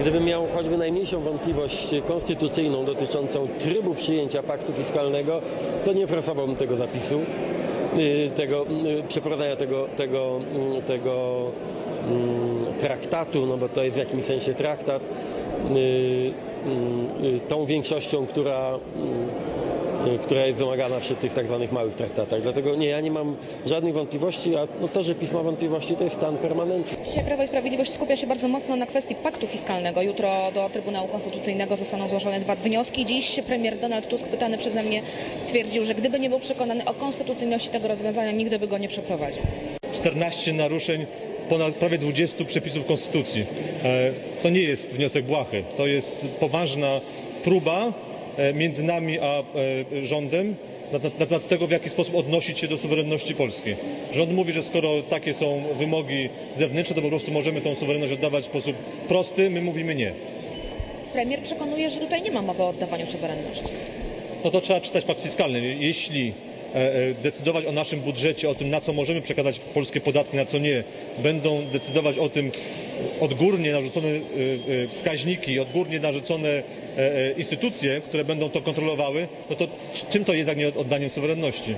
Gdybym miał choćby najmniejszą wątpliwość konstytucyjną dotyczącą trybu przyjęcia paktu fiskalnego, to nie forsowałbym tego zapisu, y, tego, y, przeprowadzania tego, tego, mm, tego mm, traktatu, no bo to jest w jakimś sensie traktat, y, y, tą większością, która która jest wymagana przy tych tak zwanych małych traktatach. Dlatego nie, ja nie mam żadnych wątpliwości, a no to, że PiS ma wątpliwości, to jest stan permanentny. Dzisiaj Prawo i Sprawiedliwość skupia się bardzo mocno na kwestii paktu fiskalnego. Jutro do Trybunału Konstytucyjnego zostaną złożone dwa wnioski. Dziś premier Donald Tusk, pytany przeze mnie, stwierdził, że gdyby nie był przekonany o konstytucyjności tego rozwiązania, nigdy by go nie przeprowadził. 14 naruszeń ponad prawie 20 przepisów Konstytucji. E, To nie jest wniosek błahy, to jest poważna próba między nami a e, rządem na na temat tego, w jaki sposób odnosić się do suwerenności Polski. Rząd mówi, że skoro takie są wymogi zewnętrzne, to po prostu możemy tą suwerenność oddawać w sposób prosty, my mówimy nie. Premier przekonuje, że tutaj nie ma mowy o oddawaniu suwerenności. no to trzeba czytać pakt fiskalny. Jeśli e, e, decydować o naszym budżecie, o tym, na co możemy przekazać polskie podatki, na co nie, będą decydować o tym odgórnie narzucone e, e, wskaźniki, odgórnie narzucone e, e, instytucje, które będą to kontrolowały, no to czym to jest, jak nie oddaniem suwerenności?